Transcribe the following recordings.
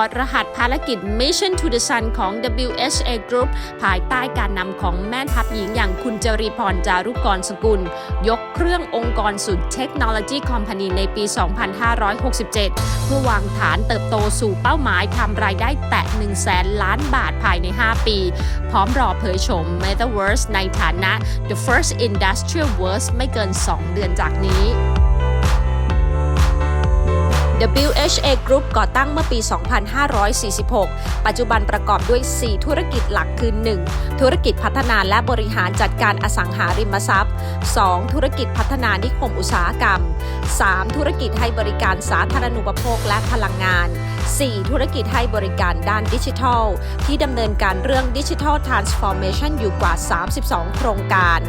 อดรหัสภารกิจ Mission to the Sun ของ WHA Group ภายใต้การนำของแม่ทัพหญิงอย่างคุณจรีพรจารุกรสกุล ยกเครื่ององค์กรสุดเทคโนโลยีคอมพานีในปี 2567 เพื่อวางฐานเติบโตสู่เป้าหมายทำรายได้แตะ1แสนล้านบาทภายใน 5 ปี พร้อมรอเผยโฉม Metaverse ในฐานะ The First Industrial Verse ไม่เกิน 2 เดือนจากนี้ WHA Group ก่อตั้งเมื่อปี 2546 ปัจจุบันประกอบด้วย 4 ธุรกิจหลักคือ 1. ธุรกิจพัฒนาและบริหารจัดการอสังหาริมทรัพย์ 2. ธุรกิจพัฒนานิคมอุตสาหกรรม 3. ธุรกิจให้บริการสาธารณูปโภคและพลังงาน 4. ธุรกิจให้บริการด้านดิจิทัล ที่ดำเนินการเรื่องดิจิทัลทรานส์ฟอร์เมชันอยู่กว่า 32 โครงการ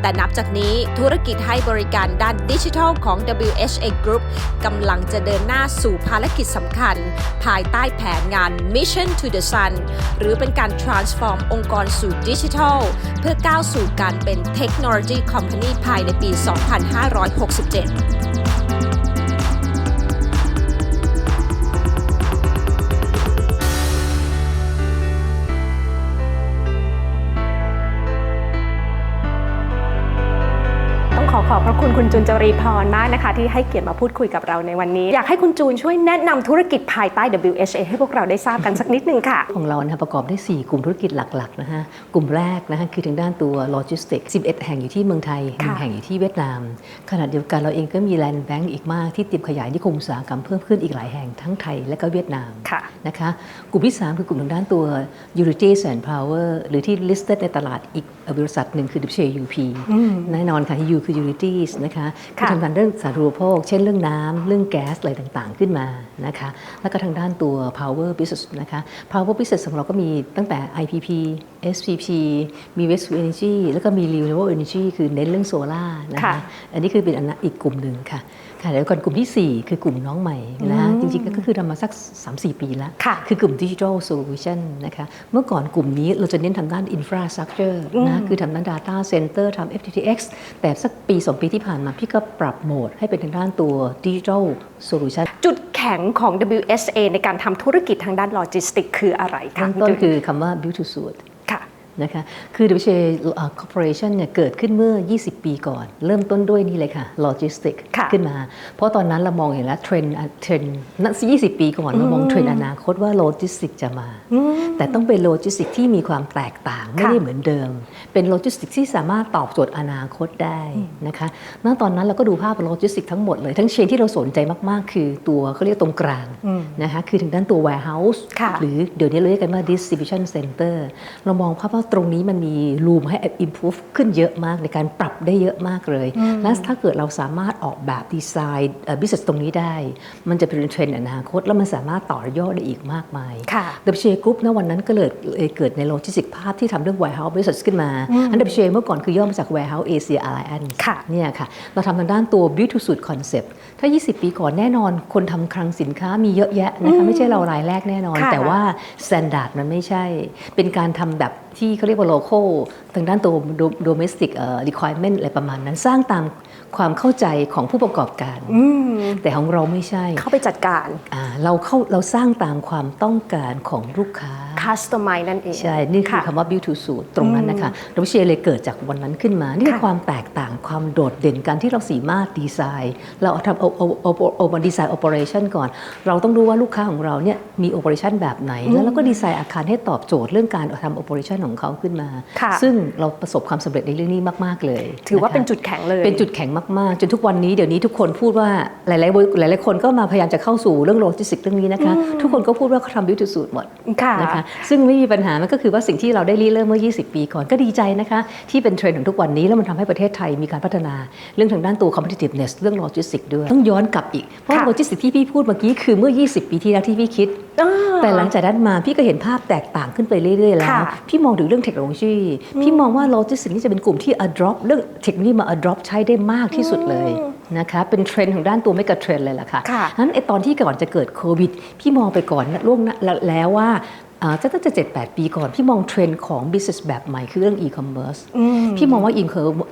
แต่นับจากนี้ธุรกิจให้บริการด้านดิจิทัลของ WHA Group กำลังจะเดินหน้าสู่ภารกิจสำคัญ ภายใต้แผนงาน Mission to the Sun หรือเป็นการ transform องค์กรสู่ดิจิทัล เพื่อก้าวสู่การเป็นเทคโนโลยีคอมพานีภายในปี 2567 ขอขอบพระคุณคุณจูนจรีพรมากนะคะ ที่ให้เกียรติมาพูดคุยกับเราในวันนี้ อยากให้คุณจูนช่วยแนะนำธุรกิจภายใต้ WHA ให้พวกเราได้ทราบกันสักนิดนึงค่ะ ของเรานะคะประกอบด้วย4กลุ่มธุรกิจหลักๆนะคะกลุ่มแรกนะคะคือทางด้านตัวโลจิสติกส์11 แห่งอยู่ที่เมืองไทยหนึ่งค่ะแห่งอยู่ที่เวียดนาม ขณะเดียวกันเราเองก็มีแลนด์แบงก์อีกมากที่เตรียมขยายนิคมอุตสาหกรรมเพิ่มขึ้นอีกหลายแห่งทั้งไทยและก็เวียดนามค่ะนะคะกลุ่มที่ 3 คือกลุ่มทางด้านตัว Utilities and Power หรือที่ listed ในตลาดอีกบริษัทหนึ่งคือ WUP แน่นอนค่ะที่ U คือ Utilities นะคะคือค่ะทำงานเรื่องสาธารณูปโภค เช่นเรื่องน้ำเรื่องแก๊สอะไรต่างๆ ขึ้นมานะคะแล้วก็ทางด้านตัว Power Business นะคะ Power Business ของเราก็มีตั้งแต่ IPP SPP มี Waste to Energy แล้วก็มี Renewable Energy คือเน้นเรื่องโซลาร์นะคะค่ะอันนี้คือเป็นอันอีกกลุ่มหนึ่งค่ะ ค่ะแล้วก่อนกลุ่มทีสี่ 4 คือกลุ่มน้องใหม่นะคะจริงๆ ก็คือทำมาสัก 3-4 ปีแล้วค่ะคือกลุ่ม Digital Solution นะคะเมื่อก่อนกลุ่มนี้เราจะเน้นทางด้าน Infrastructure นะคือทำด้าน Data Center ทำ FTTX แต่สักปี 2 ปีที่ผ่านมาพี่ก็ปรับโหมดให้เป็นทางด้านตัว Digital Solution จุดแข็งของ WHA ในการทำธุรกิจทางด้านโลจิสติก คืออะไรคะเริ่มต้นคือคำว่า Build to Suit ค่ะ นะคะคือ WHA Corporation เนี่ยเกิดขึ้นเมื่อ 20 ปีก่อน เริ่มต้นด้วยนี่เลยค่ะโลจิสติกค่ะขึ้นมา เพราะตอนนั้นเรามองเห็นแล้วเทรนด์เทรนด์นั่น20 ปีก่อนเรามองเทรนด์อนาคตว่าโลจิสติกจะมา แต่ต้องเป็นโลจิสติกที่มีความแตกต่าง ไม่ได้เหมือนเดิม เป็นโลจิสติกที่สามารถตอบโจทย์อนาคตได้นะคะณตอนนั้นเราก็ดูภาพโลจิสติกทั้งหมดเลย ทั้งเชนที่เราสนใจมาก ๆ คือตัวเขาเรียกตรงกลางนะคะคือถึงด้านตัว warehouse ค่ะหรือเดี๋ยวนี้เราเรียกกันว่า distribution center เรามองภาพว่าตรงนี้มันมี room ให้ improve ขึ้นเยอะมากในการปรับได้เยอะมากเลย และถ้าเกิดเราสามารถออกแบบดีไซน์ business ตรงนี้ได้ มันจะเป็นเทรนด์อนาคต แล้วมันสามารถต่อยอดได้อีกมากมายค่ะ WCA Group ณวันนั้นก็เลยเลยเกิดในโลจิสติกภาพที่ทำเรื่อง warehouse business ขึ้นมา อัน WCA เมื่อก่อนคือย่อมาจาก warehouse Asia Alliance ค่ะเนี่ยค่ะ เราทำทางด้านตัว build to suit concept ถ้า 20 ปีก่อนแน่นอน คนทำคลังสินค้ามีเยอะแยะนะคะไม่ใช่เรารายแรกแน่นอนค่ะแต่ว่า standard มันไม่ใช่ เป็นการทำแบบ ที่เขาเรียกว่า local ทางด้านตัว domestic เอ่อ requirement อะไรประมาณนั้นสร้างตามความเข้าใจของผู้ประกอบการ แต่ของเราไม่ใช่ เข้าไปจัดการอ่าเราเข้าเราสร้างตามความต้องการของลูกค้า customize นั่นเอง ใช่ นี่คือค่ะคำว่า build to suit ตรงนั้นนะคะดรเชเลยเกิดจากวันนั้นขึ้นมา นี่คือค่ะความแตกต่างความโดดเด่นการที่เราสามารถดีไซน์ เราเอาทำเอาเอาเอาเอาเอามาดีไซน์ operation ก่อน เราต้องรู้ว่าลูกค้าของเราเนี่ยมี operation แบบไหน แล้วเราก็ดีไซน์อาคารให้ตอบโจทย์เรื่องการทำ operation ของเขาขึ้นมาค่ะซึ่งเราประสบความสำเร็จในเรื่องนี้มาก ๆ เลย ถือว่าะคะเป็นจุดแข็งเลย เป็นจุดแข็งมาก ๆ จนทุกวันนี้เดี๋ยวนี้ทุกคนพูดว่าหลายๆหลาย ๆ คนก็มาพยายามจะเข้าสู่เรื่องโลจิสติกเรื่องนี้นะคะ ทุกคนก็พูดว่าเขาทำ build to suit หมดค่ะนะคะซึ่งไม่มีปัญหามันก็คือว่าสิ่งที่เราได้ริเริ่มเมื่อ 20 ปีก่อนก็ดีใจนะคะที่เป็นเทรนด์ของทุกวันนี้แล้วมันทำให้ประเทศไทยมีการพัฒนาเรื่องทางด้านตัว competitiveness เรื่องโลจิสติกด้วย ต้องย้อนกลับอีก เพราะค่ะโลจิสติกที่พี่พูดเมื่อกี้คือเมื่อ 20 ปีที่แล้วที่พี่คิดอ่าแต่หลังจากนั้นมาพี่ก็เห็นภาพแตกต่างขึ้นไปเรื่อยๆแล้วค่ะพี่มองถึงเรื่องเทคโนโลยีพี่มองว่าโลจิสติกนี่จะเป็นกลุ่มที่ adopt เรื่องเทคโนโลยีมา adopt ใช้ได้มากที่สุดเลยนะคะเป็นเทรนด์ของด้านตัวไม่กับเทรนด์เลยล่ะค่ะค่ะนั้นไอตอนที่ก่อนจะเกิดโควิด พี่มองไปก่อนล่วงหน้าแล้วว่า อ่าตั้งแต่เจ็ดแปดปีก่อน พี่มองเทรนด์ของ business แบบใหม่คือเรื่อง e-commerce อืมพี่มองว่า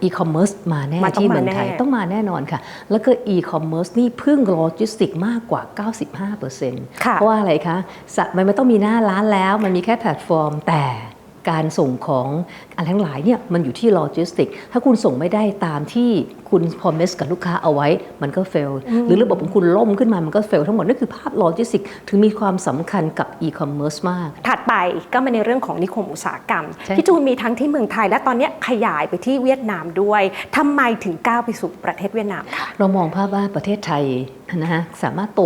e-commerce มาแน่มันต้องที่เมืองไทยมาแน่ต้องมาแน่นอนค่ะ แล้วก็ e-commerce นี่พึ่งโลจิสติกมากกว่า 95%ค่ะเพราะว่าอะไรคะสะมันไม่ต้องมีหน้าร้านแล้ว มันมีแค่แพลตฟอร์มแต่การส่งของอะไรทั้งหลายเนี่ยมันอยู่ที่โลจิสติก ถ้าคุณส่งไม่ได้ตามที่ คุณพอมเมสกับลูกค้าเอาไว้มันก็เฟลหรือระบบของคุณล่มขึ้นมามันก็เฟลทั้งหมดนั่นคือภาพโลจิสติกถึงมีความสำคัญกับ e-commerce มาก ถัดไปก็มาในเรื่องของนิคมอุตสาหกรรมใช่พี่จูนมีทั้งที่เมืองไทย และตอนเนี้ยขยายไปที่เวียดนามด้วยทำไมถึงก้าวไปสู่ประเทศเวียดนามคะเรามองภาพว่าประเทศไทยนะฮะสามารถโต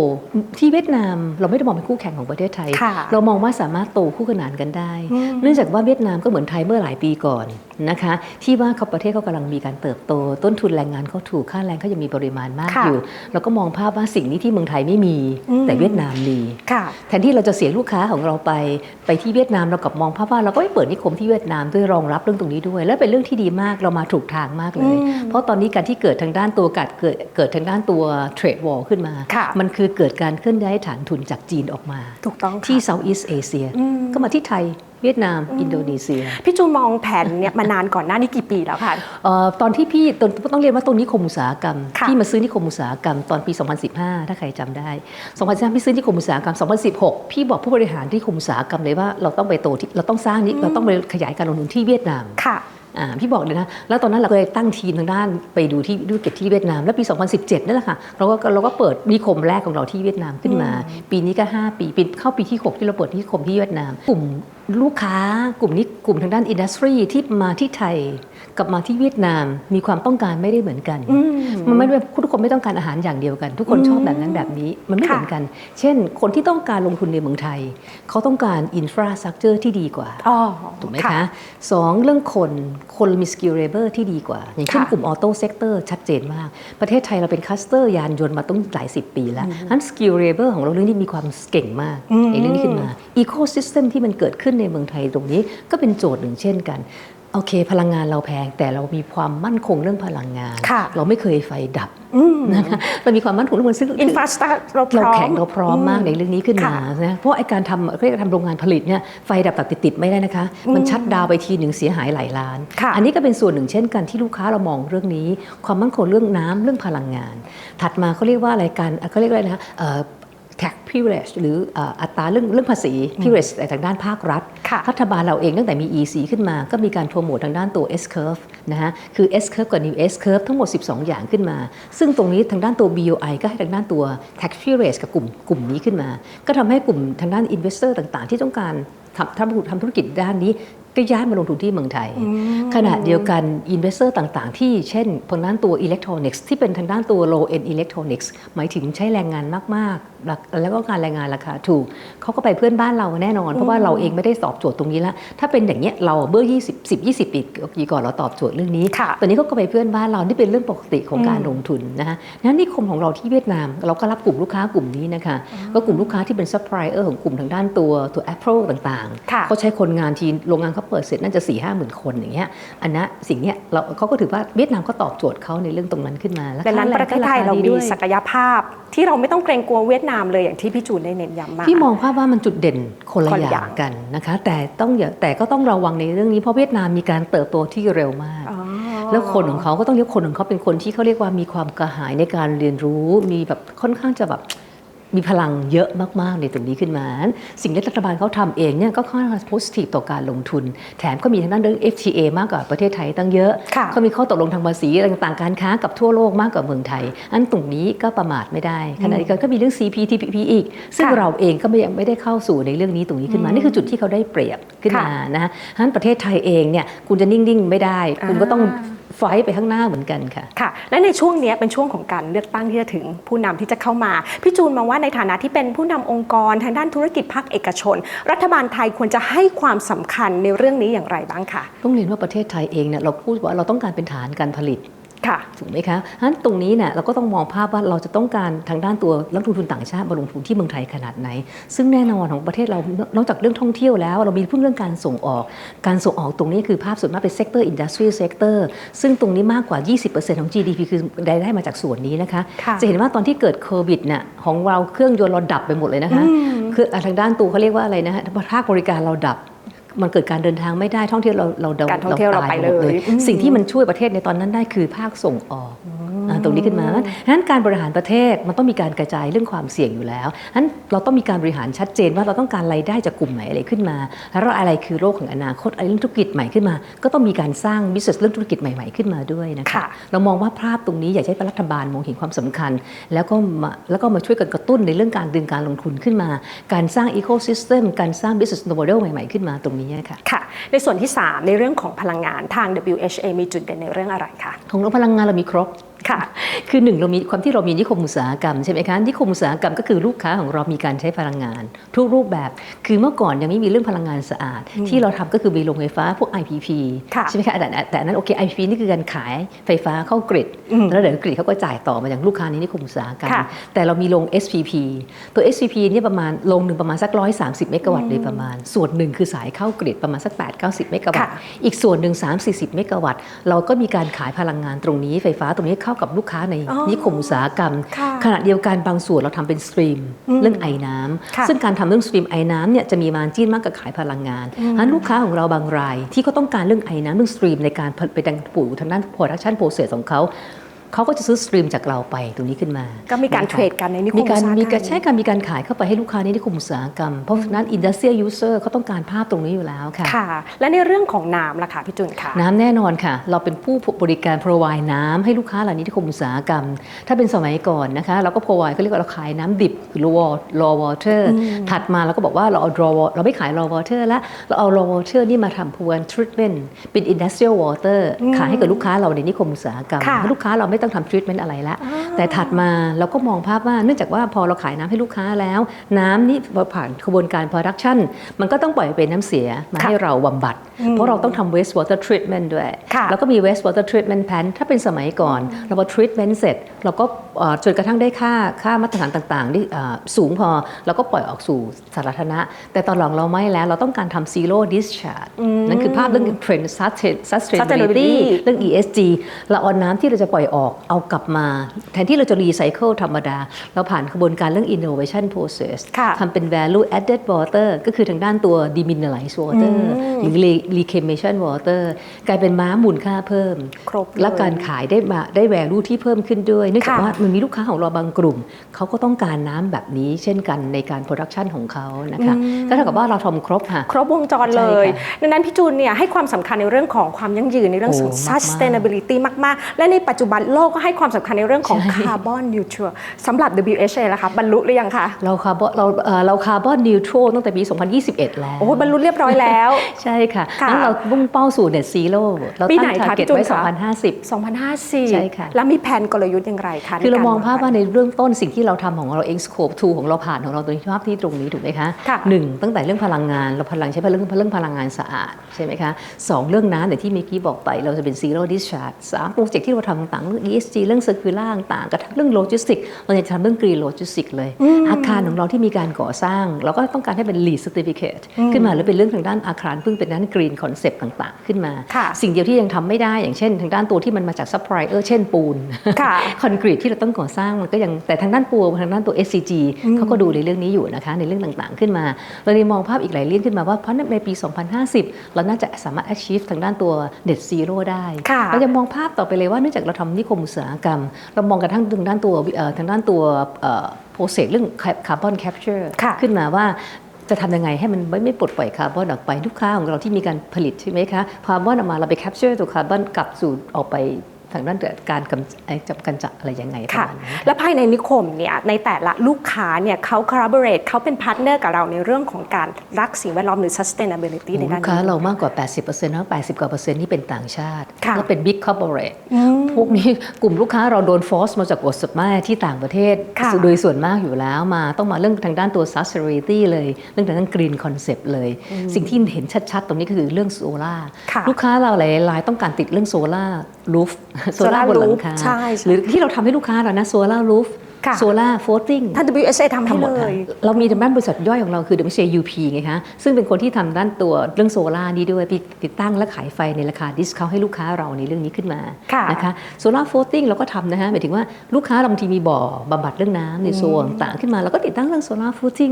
ที่เวียดนาม เราไม่ได้มองเป็นคู่แข่งของประเทศไทยค่ะเรามองว่าสามารถโตคู่ขนานกันได้อืมเนื่องจากว่าเวียดนามก็เหมือนไทยเมื่อหลายปีก่อน นะคะที่ว่าเขาประเทศเขากำลังมีการเติบโต ต้นทุนแรงงานเขาถูกค่าแรงเขายังมีปริมาณมากค่ะอยู่ เราก็มองภาพว่าสิ่งนี้ที่เมืองไทยไม่มีอืมแต่เวียดนามมีค่ะแทนที่เราจะเสียลูกค้าของเราไปไปที่เวียดนามเรากลับมองภาพว่าเราก็ไม่เปิดนิคมที่เวียดนามด้วยรองรับเรื่องตรงนี้ด้วย และเป็นเรื่องที่ดีมากเรามาถูกทางมากเลยอืมเพราะตอนนี้การที่เกิดทางด้านตัวกัดเกิดเกิดทางด้านตัวเทรดวอลขึ้นมาค่ะมันคือเกิดการเคลื่อนย้ายฐานทุนจากจีนออกมา ถูกต้องค่ะที่ Southeast Asia อืมก็มาที่ไทย เวียดนามอินโดนีเซีย พี่จูนมองแผนเนี่ยมานานก่อนหน้านี้กี่ปีแล้วคะเออตอนที่พี่ตอนต้องเรียนว่าตรงนิคมอุตสาหกรรมค่ะพี่มาซื้อนิคมอุตสาหกรรมตอนปี 2015 ถ้าใครจำได้ 2015พี่ซื้อนิคมอุตสาหกรรม 2016 พี่บอกผู้บริหารที่นิคมอุตสาหกรรมเลยว่าเราต้องไปโตที่เราต้องสร้างนี้เราต้องไปขยายการลงทุนที่เวียดนามค่ะอ่าพี่บอกเลยนะ แล้วตอนนั้นเราก็เลยตั้งทีมทางด้านไปดูที่ดูเก็ตที่เวียดนาม แล้วปี 2017 นั่นแหละค่ะ เราก็เราก็เปิดนิคมแรกของเราที่เวียดนามขึ้นมา ปีนี้ก็ 5 ปีปีเข้าปีที่ 6 ที่เราเปิดนิคมที่เวียดนาม กลุ่มลูกค้ากลุ่มนี้กลุ่มทางด้านอินดัสทรีที่มาที่ไทยกับมาที่เวียดนามมีความต้องการไม่ได้เหมือนกันอืมมันไม่ได้ทุกคนไม่ต้องการอาหารอย่างเดียวกัน ทุกคนชอบแบบนั้นแบบนี้มันไม่ค่ะเหมือนกัน เช่น คนที่ต้องการลงทุนในเมืองไทย เขาต้องการอินฟราสตรักเจอร์ที่ดีกว่าอ๋อถูกไหมคะสองเรื่องคนคนมีสกิลเลเบอร์ที่ดีกว่า อย่างเช่นค่ะกลุ่มออโต้เซกเตอร์ชัดเจนมาก ประเทศไทยเราเป็นคัสเตอร์ยานยนต์มาต้องหลายสิบปีแล้วนั้นสกิลเลเบอร์ของเราเรื่องนี้มีความเก่งมากอืมในเรื่องนี้ขึ้นมาอีโค y ิสเต็มที่มันเกิดขึ้นในเมืองไทยตรงนี้ก็เป็นโจทย์หนึ่งเช่นกัน โอเค พลังงานเราแพง แต่เรามีความมั่นคงเรื่องพลังงานค่ะเราไม่เคยไฟดับอืมนะคะเรามีความมั่นคงเรื่องมันซึ่งอินฟราสตรักเราพเราร้อมแข็งเราพร้อมมากในเรื่องนี้ขึ้นมาค่ะนะเพราะไอการทำเรียกว่าทำโรงงานผลิตเนี่ยไฟดับตัดติดๆไม่ได้นะคะ มันชัดดาวน์ไปทีหนึ่งเสียหายหลายล้านค่ะอันนี้ก็เป็นส่วนหนึ่งเช่นกันที่ลูกค้าเรามองเรื่องนี้ ความมั่นคงเรื่องน้ำเรื่องพลังงาน ถัดมาเขาเรียกว่าอะไรการเขาเรียกว่าอะไรนะเอ่อ tax privilege หรือเอ่ออัตราเรื่องเรื่องภาษี privilege ทางด้านภาครัฐค่ะรัฐบาลเราเองตั้งแต่มี EC ขึ้นมา ก็มีการโปรโมททางด้านตัว S curve นะฮะ คือ S curve กับ New S curve ทั้งหมด 12 อย่างขึ้นมา ซึ่งตรงนี้ทางด้านตัว BOI ก็ให้ทางด้านตัว tax privilege กับกลุ่มกลุ่มนี้ขึ้นมา ก็ทำให้กลุ่มทางด้าน investor ต่างๆ ที่ต้องการทำทำทำธุรกิจด้านนี้ ก็ย้ายมาลงทุนที่เมืองไทย ขณะเดียวกัน investor ต่างๆ ที่เช่นทางด้านตัว electronics ที่เป็นทางด้านตัว low end electronics หมายถึงใช้แรงงานมากๆราแล้วก็การแรงงานราคาถูกเขาก็ไปเพื่อนบ้านเราแน่นอน เพราะว่าเราเองไม่ได้ตอบโจทย์ตรงนี้แล้วถ้าเป็นอย่างเนี้ยเราเมื่อ20 10 20 ปีก่อนเราตอบโจทย์เรื่องนี้ค่ะตอนนี้เขาก็ไปเพื่อนบ้านเรานี่เป็นเรื่องปกติของการลงทุนนะคะนั้นนิคมของเราที่เวียดนาม เราก็รับกลุ่มลูกค้ากลุ่มนี้นะคะก็กลุ่มลูกค้าที่เป็นซัพพลายเออร์ของกลุ่มทางด้านตัวตัว Apple ต่างๆค่ะเขาใช้คนงานทีโรงงานเขาเปิดเสร็จน่าจะ4ี่ห้าหมื่นคนอย่างเงี้ยอันนั้นสิ่งเนี้ยเราเขาก็ถือว่าเวียดนามก็ตอบโจทย์เขาในเรื่องตรงนั้นขึ้นมาและดังนั้นค่าประเทศไทยก็เราคดีมีด้วยศักยภาพ ที่เราไม่ต้องเกรงกลัวเวียดนามเลยอย่างที่พี่จูนได้เน้นย้ำมาพี่มองภาพว่ามันจุดเด่นคนละคนอละอย่าย่างงกันนะคะ แต่ต้องอย่าแต่ก็ต้องระวังในเรื่องนี้เพราะเวียดนามมีการเติบโตที่เร็วมากอ๋อแล้วคนของเขาก็ต้องเรียกคนของเขาเป็นคนที่เขาเรียกว่ามีความกระหายในการเรียนรู้มีแบบค่อนข้างจะแบบ มีพลังเยอะมาก ๆ ในตรงนี้ขึ้นมา สิ่งที่รัฐบาลเขาทำเองเนี่ยก็ค่อนข้างโพสิทีฟต่อการลงทุน แถมก็มีทางด้านเรื่อง FTA มากกว่าประเทศไทยตั้งเยอะะเขามีข้อตกลงทางภาษีต่างๆ การค้ากับทั่วโลกมากกว่าเมืองไทย อันตรงนี้ก็ประมาทไม่ได้ขณะเดียวกันก็มีเรื่อง CPTPP อีก ซึ่งเราเองก็ไม่ยังไม่ได้เข้าสู่ในเรื่องนี้ตรงนี้ขึ้นมา นี่คือจุดที่เขาได้เปรียบขึ้นมาค่ะนะฮะฉะนั้นประเทศไทยเองเนี่ยคุณจะนิ่ง ๆ ไม่ได้ คุณก็ต้อง ไฟต์ไปข้างหน้าเหมือนกันค่ะค่ะ และในช่วงเนี้ยเป็นช่วงของการเลือกตั้งที่จะถึงผู้นำที่จะเข้ามาพี่จูนมองว่าในฐานะที่เป็นผู้นำองค์กรทางด้านธุรกิจภาคเอกชน รัฐบาลไทยควรจะให้ความสำคัญในเรื่องนี้อย่างไรบ้างคะต้องเรียนว่าประเทศไทยเองเนี่ยเราพูดว่าเราต้องการเป็นฐานการผลิต ค่ะถูกไหมคะฉะนั้นตรงนี้เนี่ยเราก็ต้องมองภาพว่าเราจะต้องการทางด้านตัวนักลงทุนต่างชาติมาลงทุนที่เมืองไทยขนาดไหน ซึ่งแน่นอนของประเทศเรานอกจากเรื่องท่องเที่ยวแล้ว เรามีเพิ่งเรื่องการส่งออก การส่งออกตรงนี้คือภาพส่วนมากเป็นเซกเตอร์อินดัสทรีเซกเตอร์ซึ่งตรงนี้มากกว่า 20%ของ GDP คือรายได้มาจากส่วนนี้นะคะค่ะจะเห็นว่าตอนที่เกิดโควิดเนี่ยของเราเครื่องยนต์เราดับไปหมดเลยนะคะคือทางด้านตัวเขาเรียกว่าอะไรนะฮะภาคบริการเราดับ มันเกิดการเดินทางไม่ได้ท่องเที่ยวเราเราดการท่องเที่ยวเราตไปหมดเลยอืมสิ่งที่มันช่วยประเทศในตอนนั้นได้คือภาคส่งออกอ่า ตรงนี้ขึ้นมาดังนั้นการบริหารประเทศมันต้องมีการกระจายเรื่องความเสี่ยงอยู่แล้วดังนั้นเราต้องมีการบริหารชัดเจนว่าเราต้องการรายได้จากกลุ่มไหนอะไรขึ้นมา แล้วอะไรคือโรคของอนาคตอะไรเรื่องธุรกิจใหม่ขึ้นมา ก็ต้องมีการสร้างบิสเรื่องธุรกิจใหม่ ๆขึ้นมาด้วยนะคะค่ะเรามองว่าภาพตรงนี้อยากให้รัฐบาลมองเห็นความสำคัญ แล้วก็มาแล้วก็มาช่วยกันกระตุ้นในเรื่องการดึงการลงทุนขึ้นมา การสร้างอีโคซิสเต็มการสร้าง business model ใหม่ๆ ขึ้นมาตรงนี้ค่ะค่ะ ในส่วนที่ 3 ในเรื่องของพลังงานทาง WHA มีจุดเด่นในเรื่องอะไรคะของเราพลังงานเรามีครบ ค่ะ คือหนึ่งเรามีความที่เรามีนิคมอุตสาหกรรมใช่ไหมคะ นิคมอุตสาหกรรมก็คือลูกค้าของเรามีการใช้พลังงาน ทุกรูปแบบ คือเมื่อก่อนยังไม่มีเรื่องพลังงานสะอาด ที่เราทำก็คือมีโรงไฟฟ้าพวก IPP ค่ะใช่ไหมคะ แต่แต่อันนั้นโอเค IPP นี่คือการขายไฟฟ้าเข้ากริดอืมแล้วเดี๋ยวกริดเขาก็จ่ายต่อมาอย่างลูกค้าในนิคมอุตสาหกรรมค่ะแต่เรามีโรง SPP ตัว SPP เนี่ยประมาณโรงหนึ่งประมาณสัก 130 เมกะวัตต์โดยประมาณ ส่วนหนึ่งคือสายเข้ากริดประมาณสัก 8-90 เมกะวัตต์ค่ะอีกส่วนหนึ่ง3-40 เมกะวัตต์ เราก็มีการขายพลังงานตรงนี้ไฟฟ้าตรงนี้เข้ากับลูกค้าในอ๋อนิคมอุตสาหกรรมค่ะขณะเดียวกันบางส่วนเราทำเป็นสตรีมอืมเรื่องไอ้น้ค่ะำซึ่งการทำเรื่องสตรีมไอ้น้ำเนี่ยจะมีมาจิ้นมากกว่าขายพลังงานฉะนั้นลูกค้าของเราบางราย ที่เขาต้องการเรื่องไอ้น้ำเรื่องสตรีมในการไปดังปลูกทางด้าน production process ของเขา เขาก็จะซื้อสตรีมจากเราไปตรงนี้ขึ้นมา ก็มีการะคะเทรดกันในนิคมมีการอุตสาหกรรมมีการใช้การมีการขายเข้าไปให้ลูกค้าในนิคมอุตสาหกรรม เพราะฉะนั้น industrial user เขาต้องการภาพตรงนี้อยู่แล้วค่ะค่ะ และในเรื่องของน้ำล่ะคะพี่จุนค่ะ น้ำแน่นอนค่ะ เราเป็นผู้บริการ provide น้ำให้ลูกค้าเหล่านี้ที่คมอุตสาหกรรม ถ้าเป็นสมัยก่อนนะคะ เราก็ provide เขาเรียกว่าเราขายน้ำดิบคือ raw raw water ถัดมาเราก็บอกว่าเราเอา raw wa- เราไม่ขาย raw water แล้วเราเอา raw water นี่มาทำ provide treatment เป็น industrial water ขายให้กับลูกค้าเราในนิคมอุตสาหกรรมค่ะลูกค้าเราไม่ต้องทำ treatment อะไรละ แต่ถัดมาเราก็มองภาพว่าเนื่องจากว่าพอเราขายน้ำให้ลูกค้าแล้ว น้ำนี่พอผ่านกระบวนการ production มันก็ต้องปล่อยเป็นน้ำเสียมาให้เราบำบัด เพราะเราต้องทำ waste water treatment ด้วยค่ะแล้วก็มี waste water treatment plant ถ้าเป็นสมัยก่อน เราพอ treatment เสร็จ เราก็เอ่อจนกระทั่งได้ค่าค่ามาตรฐานต่างๆที่เอ่อสูงพอเราก็ปล่อยออกสู่สาธารณะ แต่ตอนหลังเราไม่แล้วเราต้องการทำ zero discharge นั่นคือภาพเรื่อง trend sustain- sustainability Sustainability เรื่อง ESG เราเอาน้ำที่เราจะปล่อยออกเอากลับมา แทนที่เราจะ recycle ธรรมดา เราผ่านกระบวนการเรื่อง innovation process ค่ะทำเป็น value added water ก็คือทางด้านตัว demineralized water หรือ re- reclamation water กลายเป็นม้ามูลค่าเพิ่มครบเลยและการขายได้มาได้ value ที่เพิ่มขึ้นด้วยเนื่องจากค่ะว่ามันมีลูกค้าของเราบางกลุ่ม เขาก็ต้องการน้ำแบบนี้ เช่นกันในการ production ของเขานะคะก็เท่ากับว่าเราทำครบค่ะครบวงจรเลยใช่ค่ะดังนั้นพี่จูนเนี่ยให้ความสำคัญในเรื่องของความยั่งยืนในเรื่องของโอ้มากๆ sustainability มาก ๆ และในปัจจุบันโลกก็ให้ความสำคัญในเรื่องของ carbon neutral สำหรับ WHA ล่ะคะบรรลุหรือยังคะเราคาร์บอนเราเอ่อเราคาร์บอนนิวทรัลตั้งแต่ปี 2021 แล้ว โอ้ยบรรลุเรียบร้อยแล้ว ใช่ค่ะค่ะงั้นเรามุ่งเป้าสู่ net zero เราปีตั้ไหนงคะ target พี่จูนไว้ คะ 2050 2054ใช่ค่ะ แล้วมีแผนกลยุทธ์อย่างไรคะคือเรามองในกภาพว่าไปในเรื่องต้นสิ่งที่เราทำของเราเอง scope 2ของเราผ่านของเราตรงนี้ภาพที่ตรงนี้ถูกไหมคะค่ะหนึ่งตั้งแต่เรื่องพลังงานเราพลังใช้เรื่องเรื่องพลังงานสะอาดใช่ไหมคะสองเรื่องน้ำอย่างที่เมื่อกี้บอกไปเราจะเป็น zero discharge สามโปรเจกต์ที่เราทำต่างๆเรื่อง ESG เรื่อง circular ต่างๆกระทั่งเรื่อง logistics เราจะทำเรื่อง green logistics เลย อาคารของเราที่มีการก่อสร้าง เราก็ต้องการให้เป็น LEED certificate ขึ้นมาหรือเป็นเรื่องทางด้านอาคารเพิ่งเป็นด้าน green concept ต่างๆ ขึ้นมาค่ะสิ่งเดียวที่ยังทำไม่ได้อย่างเช่น ทางด้านตัวที่มันมาจาก supplier เช่นปูนค่ะคอนกรีตที่เราต้องก่อสร้างมันก็ยังแต่ทางด้านปูทางด้านตัว SCG เขาก็ดูในเรื่องนี้อยู่นะคะในเรื่องต่างๆขึ้นมา เราเลยมองภาพอีกหลายเรื่องขึ้นมาว่าเพราะในปี 2050 เราน่าจะสามารถ achieve ทางด้านตัว net zero ได้ค่ะเราจะมองภาพต่อไปเลยว่าเนื่องจากเราทำนิคมอุตสาหกรรม เรามองกระทั่งทางด้านตัวเอ่อทางด้านตัวโปรเซสเรื่อง carbon capture ค่ะขึ้นมาว่าจะทำยังไงให้มันไม่ไม่ปลดปล่อยคาร์บอนออกไปลูกค้าของเราที่มีการผลิตใช่ไหมคะคาร์บอนออกมาเราไปแคปเจอร์ตัวคาร์บอนกลับสู่ออกไป ทางด้านการกำไอ้จับกันจัดอะไรยังไงประค่ะมาณนั้นค่ะ และภายในนิคมเนี่ยในแต่ละลูกค้าเนี่ยเขา collaborate เขาเป็นพาร์ทเนอร์กับเราในเรื่องของการรักสิ่งแวดล้อมหรือ sustainability ในโอ้ด้าลูนกค้านี้เรามากกว่า 80%นะ80 กว่าเปอร์เซ็นต์นี่เป็นต่างชาติค่ะแล้วเป็น big corporate พวกนี้กลุ่มลูกค้าเราโดนฟอสมาจากกฎหมายที่ต่างประเทศค่ะโดยส่วนมากอยู่แล้วมาต้องมาเรื่องทางด้านตัว sustainability เลย เรื่องทางด้าน green concept เลย สิ่งที่เห็นชัดๆ ตรงนี้ก็คือเรื่องโซล่าค่ะลูกค้าเราหลายๆรายต้องการติดเรื่องโซล่า รูฟโซล่า Solar บนหลัง roof คาใช่ใช่หรือที่เราทำให้ลูกค้าเรานะโซล่ารูฟค่ะ โซล่าโฟลติ้งท่าน WSA ทำให้ทำหมดเลค่ะยเรามีด้านบริษัทย่อยของเราคือ WCA UP ไงคะซึ่งเป็นคนที่ทำด้านตัวเรื่องโซลาร์นี้ด้วยติดติดตั้งและขายไฟในราคาดิสคาให้ลูกค้าเราในเรื่องนี้ขึ้นมาค่ะนะคะโซลาร์โฟลติ้งเราก็ทำนะคะหมายถึงว่าลูกค้าเราบางทีมีบ่อบำบัดเรื่องน้ำในโซนต่างๆขึ้นมาเราก็ติดตั้งเรื่องโซลาร์โฟลติ้ง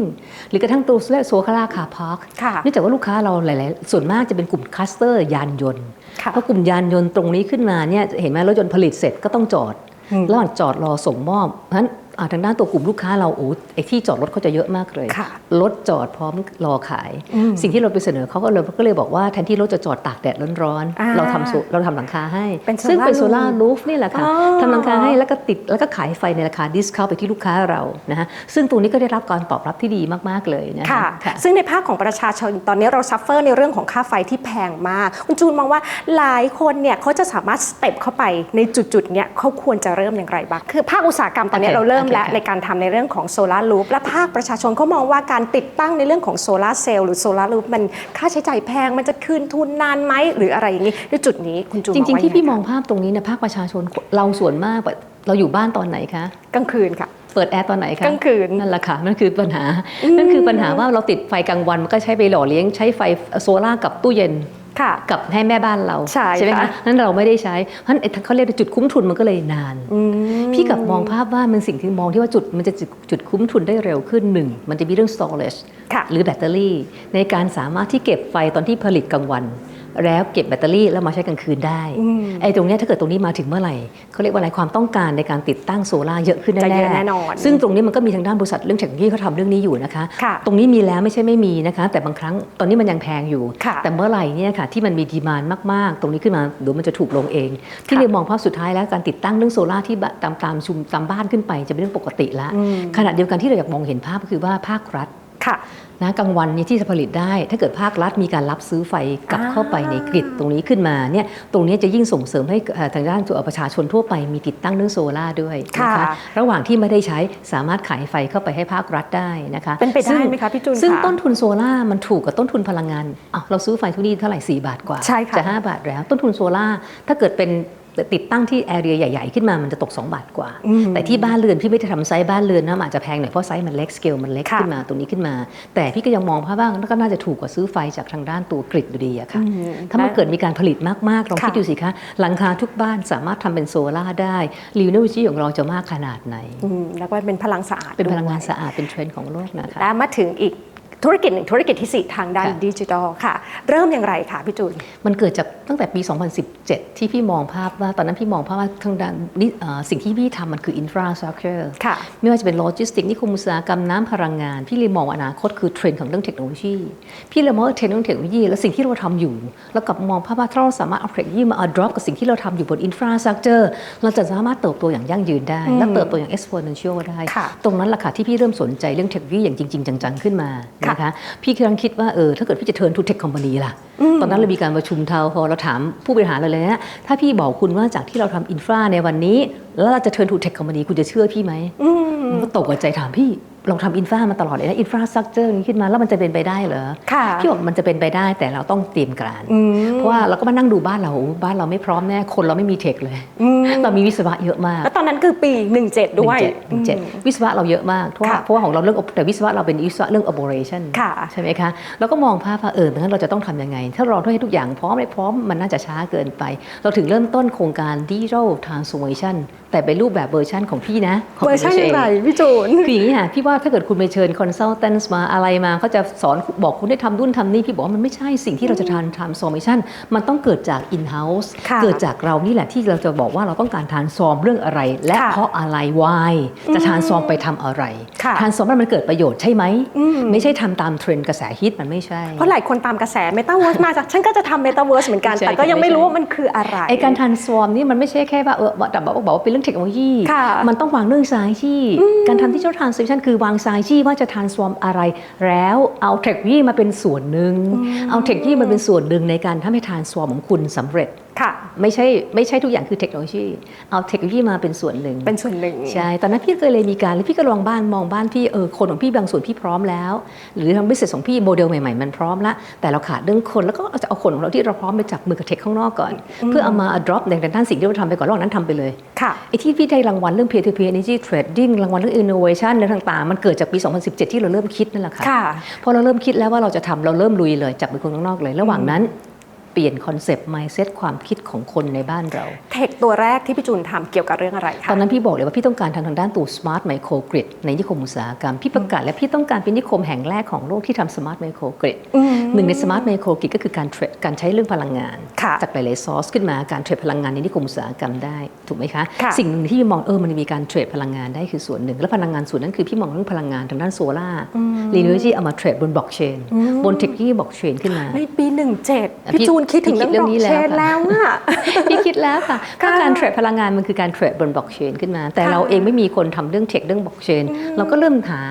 หรือกระทั่งตัวโซคาราคาพาร์คค่ะเนื่องจากว่าลูกค้าเราหลายๆส่วนมากจะเป็นกลุ่มคลัสเตอร์ยานยนต์ค่ะเพราะกลุ่มยานยนต์ตรงนี้ขึ้นมาเนี่ยเห็นไหมรถยนต์ผลิตเสร็จก็ต้องจอดอืม ระหว่างจอดรอส่งมอบเพราะฉะนั้น ทางด้านตัวกลุ่มลูกค้าเราโอ้ไอที่จอดรถเขาจะเยอะมากเลยค่ะรถจอดพร้อมรอขายอืมสิ่งที่เราไปเสนอเขาก็เลยก็เลยบอกว่าแทนที่รถจะจอดตากแดดร้อนอ่าๆเราทำโซเราทำหลังคาให้เป็นซึ่งเป็นโซ solar ลาร์รูฟนี่แหละค่ะอ๋อทำหลังคาให้แล้วก็ติดแล้วก็ขายไฟในราคาดิสคาวไปที่ลูกค้าเรานะฮะซึ่งตรงนี้ก็ได้รับการตอบรับที่ดีมากๆเลยนะค่ะค่ะซึ่งในภาคของประชาชนตอนนี้เราซัฟเฟอร์ในเรื่องของค่าไฟที่แพงมากคุณจูนมองว่าหลายคนเนี่ยเขาจะสามารถสเต็ปเข้าไปในจุดๆเนี่ยเขาควรจะเริ่มอย่างไรบ้างคือภาคอุตสาหกรรมตอนนี้โอเคเราเริ่มแล้วโอเคในการทำในเรื่องของโซลารูฟและภาคประชาชนเขามองว่าการติดตั้งในเรื่องของโซลาเซลล์หรือโซลารูฟมันค่าใช้จ่ายแพงมันจะคืนทุนนานไหมหรืออะไรอย่างนี้ในจุดนี้คุณจูนจริงว่าๆที่พี่ยัไมองภาพตรงนี้นะภาคประชาชนเราส่วนมากแบบเราอยู่บ้านตอนไหนคะกลางคืนค่ะเปิดแอร์ตอนไหนคะกลางคืนนั่นแหละค่ะนั่นคือปัญหานั่นคือปัญหาว่าเราติดไฟกลางวันมันก็ใช้ไปหล่อเลี้ยงใช้ไฟโซล่าร์กับตู้เย็นค่ะ กับให้แม่บ้านเราใช่ไหมค่ะคะนั้นเราไม่ได้ใช้เพราะฉะนั้นไอ้เขาเรียกว่าจุดคุ้มทุนมันก็เลยนานอืมพี่กลับมองภาพว่ามันสิ่งที่มองที่ว่าจุดมันจะจุดจุดคุ้มทุนได้เร็วขึ้นหนึ่งมันจะมีเรื่อง storage ค่ะหรือแบตเตอรี่ ในการสามารถที่เก็บไฟตอนที่ผลิตกลางวัน แล้วเก็บแบตเตอรี่แล้วมาใช้กลางคืนได้อืมไอ้ตรงเนี้ยถ้าเกิดตรงนี้มาถึงเมื่อไหร่เขาเรียกว่าอะไรความต้องการในการติดตั้งโซลาร์เยอะขึ้นจะแน่เยอะแน่นอนซึ่งตรงนี้มันก็มีทางด้านบริษัทเรื่องเทคโนโลยีเขาทำเรื่องนี้อยู่นะคะค่ะตรงนี้มีแล้วไม่ใช่ไม่มีนะคะ แต่บางครั้งตอนนี้มันยังแพงอยู่ค่ะแต่เมื่อไหร่เนี่ยค่ะที่มันมีดีมานมากๆ ตรงนี้ขึ้นมาเดี๋ยวมันจะถูกลงเอง ที่เลยมองภาพสุดท้ายแล้วการติดตั้งเรื่องโซลาร์ที่บะตามตามชุมตามบ้านขึ้นไปจะเป็นเรื่องปกติละอืมขณะเดียวกันที่เราอยากมองเห็นภาพก็คือว่าภาครัฐ ค่ะนะกลางวันเนี่ยที่จะผลิตได้ ถ้าเกิดภาครัฐมีการรับซื้อไฟกลับอ่าเข้าไปในกริดตรงนี้ขึ้นมาเนี่ยตรงนี้จะยิ่งส่งเสริมให้เอ่อทางด้านตัวประชาชนทั่วไปมีติดตั้งเรื่องโซลาร์ด้วยนะคะค่ะระหว่างที่ไม่ได้ใช้สามารถขายไฟเข้าไปให้ภาครัฐได้นะคะเป็นไปได้ซึ่งไหมคะพี่จูนซึ่งคะต้นทุนโซลาร์มันถูกกับต้นทุนพลังงานอ้าวเราซื้อไฟทุกนี่เท่าไหร่4บาทกว่าใช่ค่ะจะ5บาทแล้ว ต้นทุนโซลาร์ถ้าเกิดเป็น ติดตั้งที่แอเรียใหญ่ๆ ขึ้นมามันจะตก 2 บาทกว่าอืมแต่ที่บ้านเรือนพี่ไม่ได้ทำไซส์บ้านเรือนนะมันอาจจะแพงหน่อยเพราะไซส์มันเล็กสเกลมันเล็กค่ะขึ้นมาตรงนี้ขึ้นมา แต่พี่ก็ยังมองภาพว่าก็น่าจะถูกกว่าซื้อไฟจากทางด้านตัวกริดอยู่ดีอะค่ะอืมถ้ามันเกิดมีการผลิตมากๆลองค่ะคิดดูสิคะหลังคาทุกบ้านสามารถทำเป็นโซลาร์ได้รีวิวจีของเราจะมากขนาดไหนอืมแล้วก็เป็นพลังสะอาดเป็นพลังงานด้วยสะอาดเป็นเทรนด์ของโลกนะคะและมาถึงอีก ธุรกิจหนึ่งธุรกิจที่ 4 ทางด้านค่ะดิจิทัลค่ะ เริ่มอย่างไรคะพี่จูน มันเกิดจากตั้งแต่ปี 2017 ที่พี่มองภาพว่าตอนนั้นพี่มองภาพว่าทางด้านนี่เอ่อสิ่งที่พี่ทำมันคือ infrastructure ค่ะไม่ว่าจะเป็นโลจิสติกนิคมอุตสาหกรรมน้ำพลังงาน พี่เลยมองอนาคตคือเทรนด์ของเรื่องเทคโนโลยี พี่เลยมองว่าเทรนด์เรื่องเทคโนโลยี และสิ่งที่เราทำอยู่ แล้วกลับมองภาพว่าถ้าเราสามารถเอาเทคโนโลยีมา adopt กับสิ่งที่เราทำอยู่บน infrastructure เราจะสามารถเติบโตอย่างยั่งยืนได้และเติบโตอย่าง exponential ได้ค่ะตรงนั้นแหละค่ะที่พี่เริ่มสนใจเรื่องเทคโนโลยีอย่างจริง ๆ จังๆขึ้นมานะคะพี่กำลังคิดว่าเออถ้าเกิดพี่จะ turn to tech company ล่ะ ตอนนั้นเรามีการประชุมเทาพอเราถามผู้บริหารเราเลยนะถ้าพี่บอกคุณว่าจากที่เราทำอินฟราในวันนี้ แล้วเราจะ turn to tech company คุณจะเชื่อพี่ไหมมันก็ตกใจถามพี่ เราทำอินฟรามาตลอดเลยนะอินฟราสตรักเจอร์นี้ขึ้นมาแล้วมันจะเป็นไปได้เหรอค่ะพี่บอกมันจะเป็นไปได้แต่เราต้องเตรียมการอืมเพราะว่าเราก็มานั่งดูบ้านเราบ้านเราไม่พร้อมแน่คนเราไม่มีเทคเลยอืมเรามีวิศวะเยอะมาก แล้วตอนนั้นคือปี 17 ด้วยหนึ่งเจ็ดวิศวะเราเยอะมากเพราะว่าค่ะเพราะว่าของเราเรื่องแต่วิศวะเราเป็นวิศวะเรื่อง operation ค่ะใช่ไหมคะเราก็มองภาพว่าเออดังนั้นเราจะต้องทำยังไง ถ้าเราให้ทุกอย่างพร้อมไม่พร้อมมันน่าจะช้าเกินไป เราถึงเริ่มต้นโครงการ digital transformation แต่เป็นรูปแบบเวอร์ชันของพี่นะขงเวอร์ชันพี่อย่างไรเองพี่จูนคืออย่างนี้ค่ะพี่ว่าถ้าเกิดคุณไปเชิญ consultants มาอะไรมาเขาจะสอนบอกคุณได้ทำนู่นทำนี่ พี่บอกว่ามันไม่ใช่สิ่งที่เราจะทำ transformation มันต้องเกิดจาก in house ค่ะเกิดจากเรานี่แหละที่เราจะบอกว่าเราต้องการ transform เรื่องอะไร และค่ะเพราะอะไร why จะ transform ไปทำอะไรค่ะ transform ให้มันเกิดประโยชน์ใช่ไหมอืมไม่ใช่ทำตามเทรนด์กระแสฮิตมันไม่ใช่ เพราะหลายคนตามกระแสเมตาเวิร์สมาจากฉันก็จะทำเมตาเวิร์สเหมือนกันใช่แต่ก็ยังไม่ไม่ใช่รู้ว่ามันคืออะไรไอการ transform นี่มันไม่ใช่แค่ว่าเออแต่บอกบอกว่าเป็นเรื่องเทคโนโลยีค่ะมันต้องวางเรื่องสายที่การทำ digital transformation คือวางสายที่ว่าจะ transform อะไร แล้วเอาเทคโนโลยีมาเป็นส่วนหนึ่งเอาเทคโนโลยีมาเป็นส่วนหนึ่งในการทำให้ transform ของคุณสำเร็จ ค่ะไม่ใช่ไม่ใช่ทุกอย่างคือเทคโนโลยี เอาเทคโนโลยีมาเป็นส่วนหนึ่ง เป็นส่วนหนึ่ง ใช่ ตอนนั้นพี่ก็เลยมีการแล้วพี่ก็ลองบ้านมองบ้านพี่เออคนของพี่บางส่วนพี่พร้อมแล้ว หรือทางบิสเนสของพี่โมเดลใหม่ๆ มันพร้อมละแต่เราขาดเรื่องคนแล้วก็เอาจะเอาคนของเราที่เราพร้อมไปจับมือกับเทคข้างนอกก่อน เพื่อเอามา drop ในด้านสิ่งที่เราทำไปก่อนระหว่างนั้นทำไปเลยค่ะไอ้ที่พี่ได้รางวัลเรื่อง peer to peer energy trading รางวัลเรื่อง innovation อะไรต่างๆ มันเกิดจากปี 2017 ที่เราเริ่มคิดนั่นแหละค่ะค่ะพอเราเริ่มคิดแล้วว่าเราจะทำเราเริ่มลุยเลยจับมือคนข้างนอกเลย ระหว่างนั้น เปลี่ยนคอนเซปต์ mindset ความคิดของคนในบ้านเรา เทคตัวแรกที่พี่จูนทำเกี่ยวกับเรื่องอะไรคะตอนนั้นพี่บอกเลยว่าพี่ต้องการทางทางด้านตัว smart micro grid ในนิคมอุตสาหกรรม พี่ประกาศและพี่ต้องการเป็นนิคมแห่งแรกของโลกที่ทำ smart micro grid หนึ่งใน smart micro grid ก็คือการเทรดการใช้เรื่องพลังงานค่ะจากหลายๆซอสขึ้นมาการเทรดพลังงานในนิคมอุตสาหกรรมได้ถูกไหมคะค่ะสิ่งหนึ่งที่พี่มองเออมันมีการเทรดพลังงานได้คือส่วนหนึ่ง และพลังงานส่วนนั้นคือพี่มองเรื่องพลังงานทางด้านโซลาร์รีนิวจีเอามาเทรดบนบล็อกเชนบนเทคโนโลยีบล็อกเชนขึ้นมาในปี 17อะพี่พี่จูนคิดถึงพี่เรื่องคิดบเรื่ล็อองกนี้เชแล้วนค่ะแล้วอะพี่คิดแล้วค่ะก็ค่ะการเทรดพลังงานมันคือการเทรดบนบล็อกเชนขึ้นมา แต่ค่ะเราเองไม่มีคนทำเรื่องเทคเรื่องบล็อกเชนเราก็เริ่มหา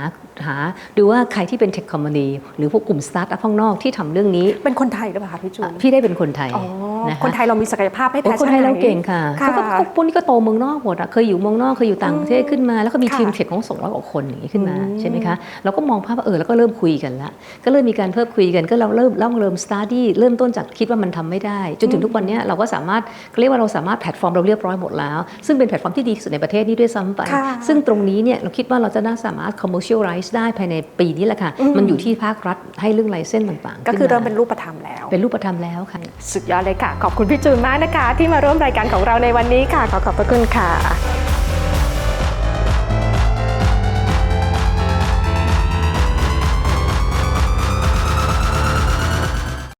หาดูว่าใครที่เป็นเทคคอมมานีหรือพวกกลุ่มสตาร์ทอัพข้างนอกที่ทำเรื่องนี้ เป็นคนไทยหรือเปล่าคะพี่จูนพี่ได้เป็นคนไทยอ๋อนะคะคนไทยเรามีศักยภาพไม่โอ้แพ้คนไทยชาเราติหเก่งค่ะค่ะเขาก็เขาพวกนี้ก็โตเมืองนอกหมดอะเคยอยู่เมืองนอกเคยอยู่ต่างประเทศขึ้นมา แล้วก็มีค่ะทีมเทคของ200กว่าคนอย่างนี้ขึ้นมาอืมใช่ไหมคะเราก็มองภาพว่าเออแล้วก็เริ่มคุยกันละก็เริ่มมีการเพิ่มคุยกันก็เราเริ่มเริ่มเริ่มสตาร์ดี้เริ่มต้นจากคิดว่ามันทำไม่ได้ จนถึงทุกวันเนี้ยเราก็สามารถเขาเรียกว่าเราสามารถแพลตฟอร์มเราเรียบร้อยหมดแล้ว ซึ่งเป็นแพลตฟอร์มที่ดีที่สุดในประเทศนี้ด้วยซ้ำไปค่ะซึ่งตรงนี้เนี่ยเราคิดว่าเราจะน่าสามารถ commercialize ได้ภายในปีนี้แหละค่ะ มันอยู่ที่ภาครัฐให้เรื่องไลเซนส์ต่างๆ ก็คือขึ้เริ่นมมาเป็นรูปธรรมแล้ว เป็นรูปธรรมแล้วค่ะ สุดยอดเลยค่ะ ขอบคุณพี่จูนมากนะคะ ที่มาร่วมรายการของเราในวันนี้ค่ะ ขอขอบพระคุณค่ะ